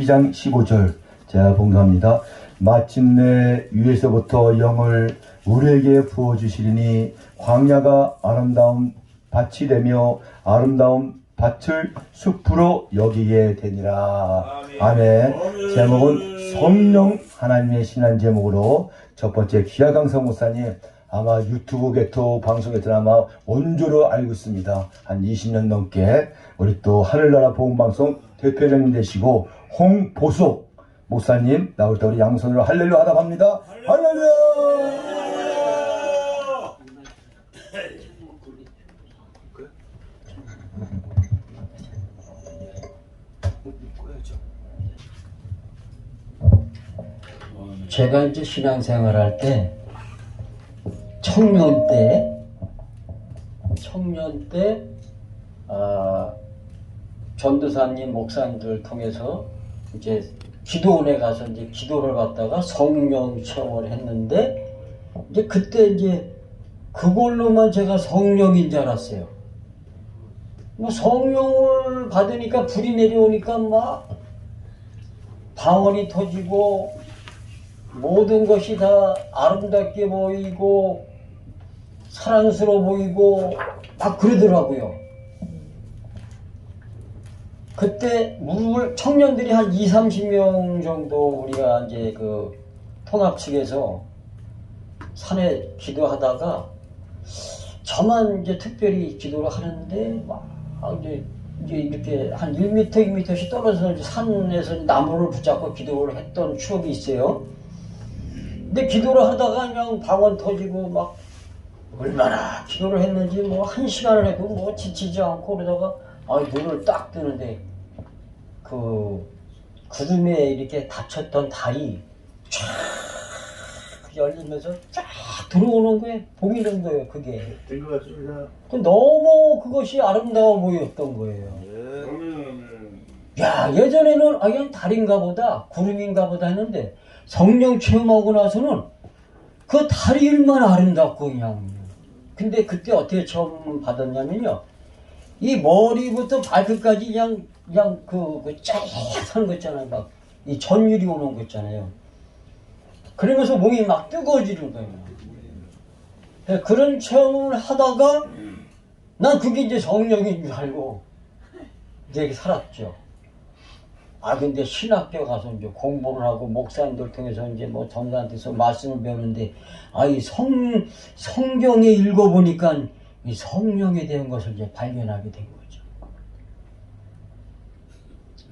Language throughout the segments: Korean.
2장 15절 제가 봉사합니다. 마침내 위에서부터 영을 우리에게 부어주시리니 광야가 아름다운 밭이 되며 아름다운 밭을 숲으로 여기게 되니라. 아멘. 제목은 성령 하나님의 신한 제목으로 첫 번째 기아강 성 목사님 아마 유튜브 개토 방송에서 아마 원조로 알고 있습니다. 한 20년 넘게 우리 또 하늘나라 보험방송 대표자님 되시고 홍보석 목사님 나올 때 우리 양손으로 할렐루야 하다 합니다. 할렐루야! 제가 이제 신앙생활 할때 청년 때 청년 때 아, 전도사님 목사님들 통해서 이제 기도원에 가서 이제 기도를 받다가 성령 체험을 했는데 이제 그때 이제 그걸로만 제가 성령인 줄 알았어요. 뭐 성령을 받으니까 불이 내려오니까 막 방언이 터지고 모든 것이 다 아름답게 보이고 사랑스러워 보이고 막 그러더라고요. 그때 무릎을 청년들이 한 2, 30명 정도 우리가 이제 그 통합 측에서 산에 기도하다가 저만 이제 특별히 기도를 하는데 막 이제 이제 이렇게 한 1m, 2m씩 떨어져서 산에서 나무를 붙잡고 기도를 했던 추억이 있어요. 근데 기도를 하다가 그냥 방언 터지고 막 얼마나 기도를 했는지 뭐 한 시간을 해도 뭐 지치지 않고 그러다가 아 눈을 딱 뜨는데 그 구름에 이렇게 닫혔던 달이 쫙 열리면서 쫙 들어오는 거에 보이는 거예요 그게. 된 것 같습니다. 그 너무 그것이 아름다워 보였던 거예요. 야 예전에는 아 그냥 달인가 보다 구름인가 보다 했는데 성령 체험하고 나서는 그 달이 얼마나 아름답고 그냥 근데 그때 어떻게 처음 받았냐면요. 이 머리부터 발끝까지 그냥 그냥 그, 그 짜릿한 거 있잖아요. 막 이 전율이 오는 거 있잖아요. 그러면서 몸이 막 뜨거워지는 거예요. 네, 그런 체험을 하다가 난 그게 이제 성령인 줄 알고 이제 살았죠. 아 근데 신학교 가서 이제 공부를 하고 목사님들 통해서 이제 뭐 전사한테서 말씀을 배우는데 아 이 성 성경에 읽어보니까 이 성령에 대한 것을 이제 발견하게 된 거죠.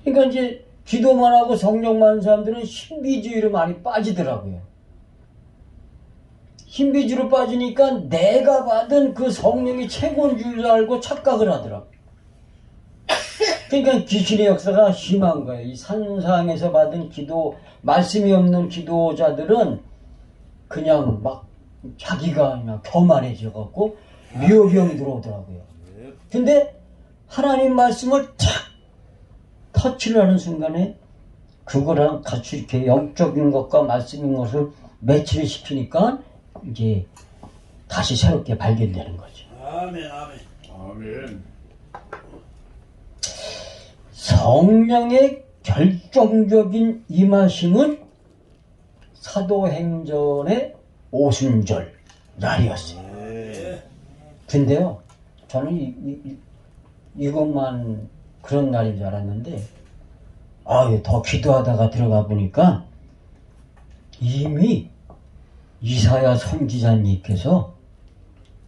그러니까 이제 기도만 하고 성령 많은 사람들은 신비주의로 많이 빠지더라고요. 신비주의로 빠지니까 내가 받은 그 성령이 최고인 줄 알고 착각을 하더라고요. 그러니까 귀신의 역사가 심한 거예요. 이 산상에서 받은 기도, 말씀이 없는 기도자들은 그냥 막 자기가 그냥 교만해져 갖고 미호병이 들어오더라고요. 근데 하나님 말씀을 탁 터치를 하는 순간에 그거랑 같이 이렇게 영적인 것과 말씀인 것을 매치를 시키니까 이제 다시 새롭게 발견되는 거죠. 아멘, 아멘. 아멘. 성령의 결정적인 임하심은 사도행전의 오순절 날이었어요. 네. 근데요, 저는 이, 이, 이, 것만 그런 날인 줄 알았는데, 아유, 더 기도하다가 들어가 보니까 이미 이사야 선지자님께서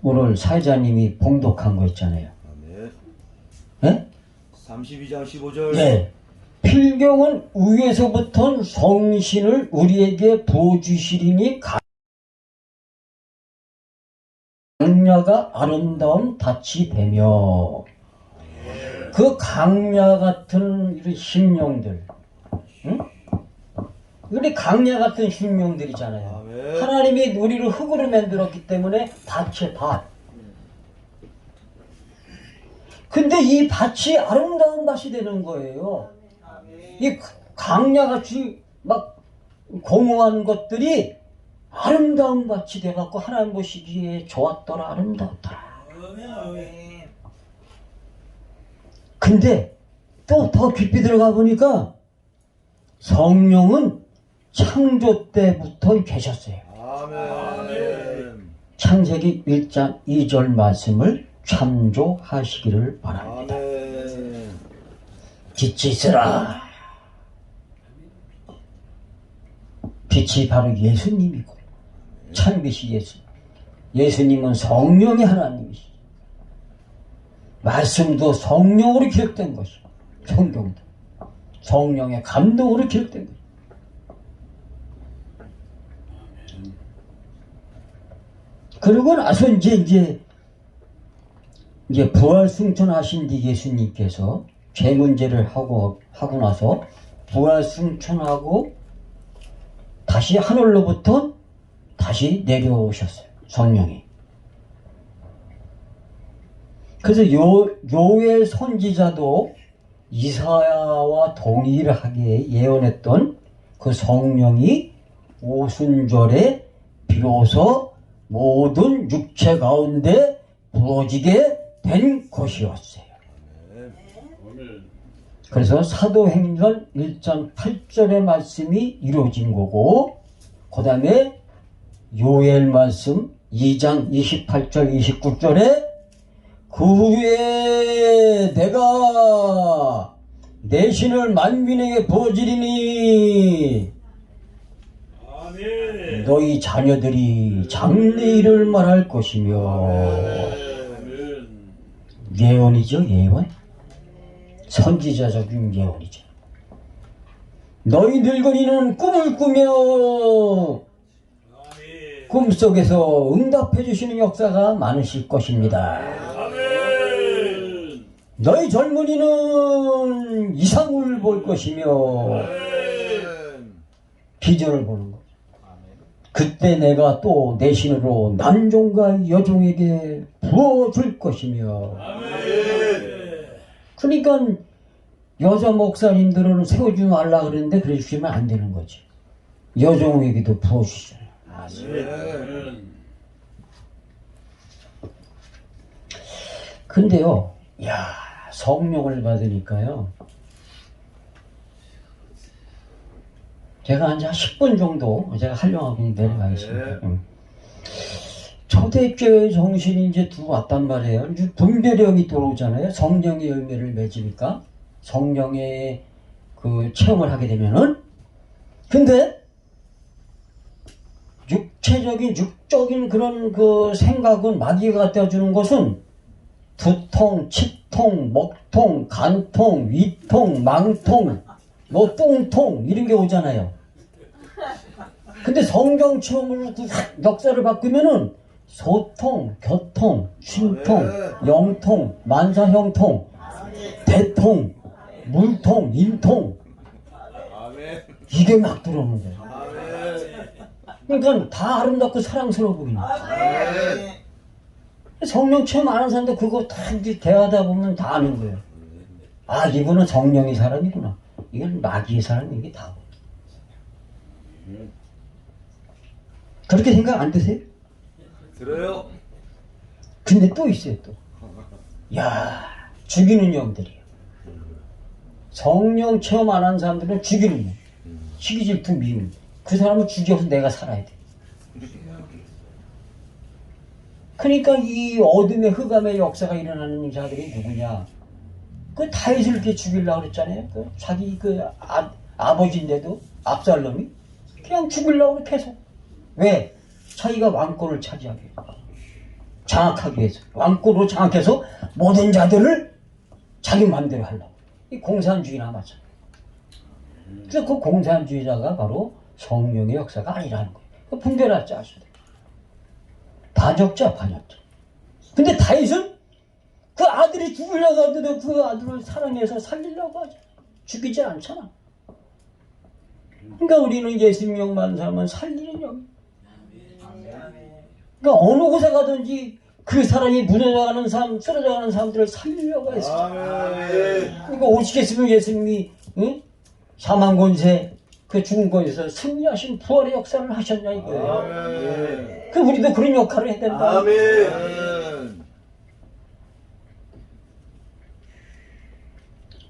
오늘 사회자님이 봉독한 거 있잖아요. 아멘. 예? 32장 15절. 네. 필경은 위에서부터 성신을 우리에게 부어주시리니 강야가 아름다운 밭이 되며 그 강야 같은 이런 심령들 응? 우리 강야 같은 심령들이잖아요 아멘. 하나님이 우리를 흙으로 만들었기 때문에 밭이 밭 근데 이 밭이 아름다운 밭이 되는 거예요. 이 강야같이 막 공허한 것들이 아름다운 밭이 돼갖고 하나님 보시기에 좋았더라 아름다웠더라. 근데 또 더 깊이 들어가 보니까 성령은 창조 때부터 계셨어요. 아멘. 창세기 1장 2절 말씀을 참조하시기를 바랍니다. 빛이 있으라. 빛이 바로 예수님이고 참빛이 예수. 예수님은 성령의 하나님이시. 말씀도 성령으로 기록된 것이. 성경도 성령의 감동으로 기록된 것. 그러고 나서 이제 이제 이제 부활 승천하신 뒤 예수님께서 죄 문제를 하고 하고 나서 부활 승천하고 다시 하늘로부터 다시 내려오셨어요 성령이. 그래서 요 요의 선지자도 이사야와 동일하게 예언했던 그 성령이 오순절에 비로소 모든 육체 가운데 부어지게 된 것이었어요. 그래서 사도행전 1장 8절의 말씀이 이루어진 거고 그 다음에 요엘 말씀 2장 28절 29절에 그 후에 내가 내 신을 만민에게 부어지리니 아멘. 너희 자녀들이 장래일을 말할 것이며. 예언이죠 예언 선지자적인 예언이죠 너희 늙은이는 꿈을 꾸며. 꿈속에서 응답해 주시는 역사가 많으실 것입니다. 너희 젊은이는 이상을 볼 것이며. 비전을 보는 것 그때 내가 또 내 신으로 남종과 여종에게 부어줄 것이며. 그러니까 여자 목사님들은 세우지 말라 그랬는데 그래 주시면 안 되는 거지. 여종에게도 부어주시잖아요. 근데요, 야 성령을 받으니까요. 제가 한 10분 정도 제가 활용하고 내려가겠습니다. 네. 음. 초대교회 정신이 이제 들어왔단 말이에요. 이제 분별력이 들어오잖아요. 성령의 열매를 맺으니까. 성령의 그 체험을 하게 되면은. 근데, 육체적인, 육적인 그런 그 생각은 마귀가 갖다 주는 것은 두통, 치통, 목통, 간통, 위통, 망통, 뭐 뚱통 이런 게 오잖아요. 근데 성경 체험으로 그 역사를 바꾸면은 소통, 교통, 쉼통, 영통, 만사형통, 대통, 물통, 인통. 이게 막 들어오는 거예요. 그러니까 다 아름답고 사랑스러워 보이는 거예요. 성령 안 하는 사람들 그거 다 이제 대하다 보면 다 아는 거예요. 아 이분은 성령의 사람이구나. 이건 마귀의 사람 이게 다. 그렇게 생각 안 드세요? 들어요? 근데 또 있어요 또. 야 죽이는 영들이에요. 성령 체험 안 한 사람들은 죽이는 영. 시기 질투 미움. 그 사람을 죽여서 내가 살아야 돼. 그러니까 이 어둠의 흑암의 역사가 일어나는 자들이 누구냐? 그 다윗을 이렇게 죽이려고 그랬잖아요. 그 자기 그 아, 아버지인데도 압살롬이 그냥 죽이려고 계속. 왜? 자기가 왕권을 차지하게. 장악하기 위해서. 왕권으로 장악해서 모든 자들을 자기 마음대로 하려고. 이 공산주의나 마찬가지. 그래서 그 공산주의자가 바로 성령의 역사가 아니라는 거예요. 그 분별할지 아셔야 돼요. 반역자, 반역자. 근데 다윗은 그 아들이 죽으려고 하는데 그 아들을 사랑해서 살리려고 하죠. 죽이지 않잖아. 그러니까 우리는 예수님만 살면 살리는 영. 그러니까 어느 곳에 가든지 그 사람이 무너져가는 사람, 쓰러져가는 사람들을 살리려고 했어. 아멘. 그러니까 오시겠으면 예수님이 응? 사망 권세 그 죽은 것에서 승리하신 부활의 역사를 하셨냐 이거예요. 아멘. 그 우리도 그런 역할을 해야 된다. 아멘.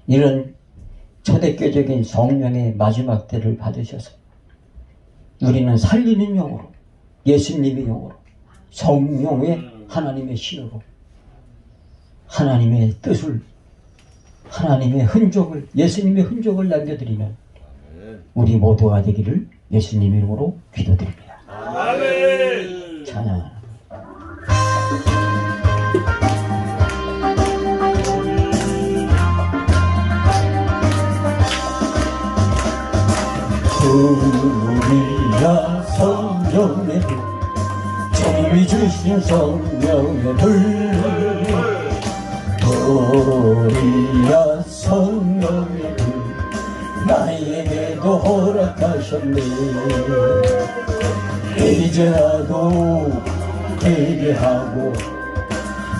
이런 초대교적인 성령의 마지막 때를 받으셔서 우리는 살리는 영으로 예수님의 영으로 성령의 하나님의 신으로 하나님의 뜻을 하나님의 흔적을 예수님의 흔적을 남겨드리는 우리 모두가 되기를 예수님 이름으로 기도드립니다. 아멘. 찬양. 우리야 성령의 불 주님이 주신 성령의 불 우리야 성령의 불 나에게도 허락하셨네. 이제 나도 회개하고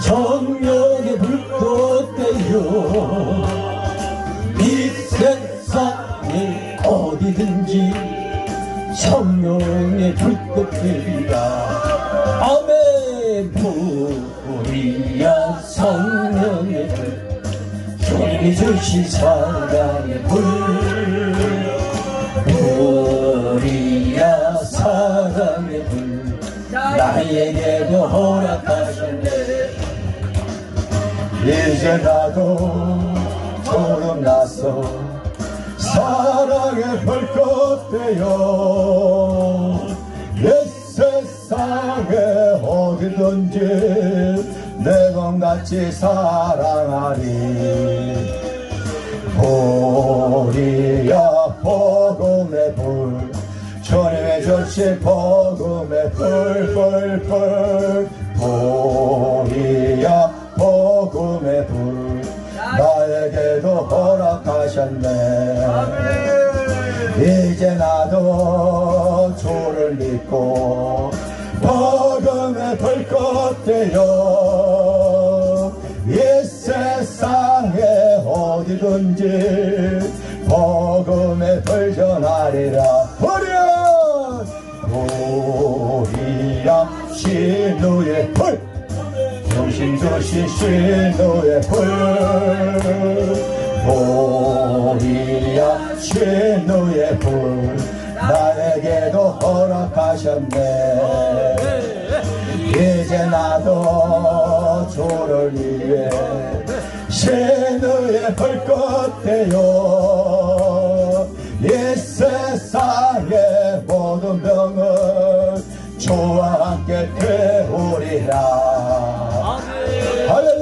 성령의 불꽃 되어 이 세상에 어디든지 성령의 불꽃 되리라 주신 사랑의 불. 불이야 사랑의 불. 나에게도 허락하셨네 이제 나도 소름 나서 사랑의 불꽃 되어 옛 세상에 어디든지 내검같이 사랑하리. 보리야 복음의 불 주님의 주신 복음의 불불불. 보리야 복음의 불 나에게도 허락하셨네. 이제 나도 주를 믿고 복음의 불꽃 되어 어디든지 복음의 불 전하리라. 보리야 보리야 신우의 불. 정신 조시 신우의 불. 보리야 신우의 불. 나에게도 허락하셨네. 이제 나도 주를 위해 신의 헐것되어 이 세상의 모든 병을 주와 함께 태우리라 아멘.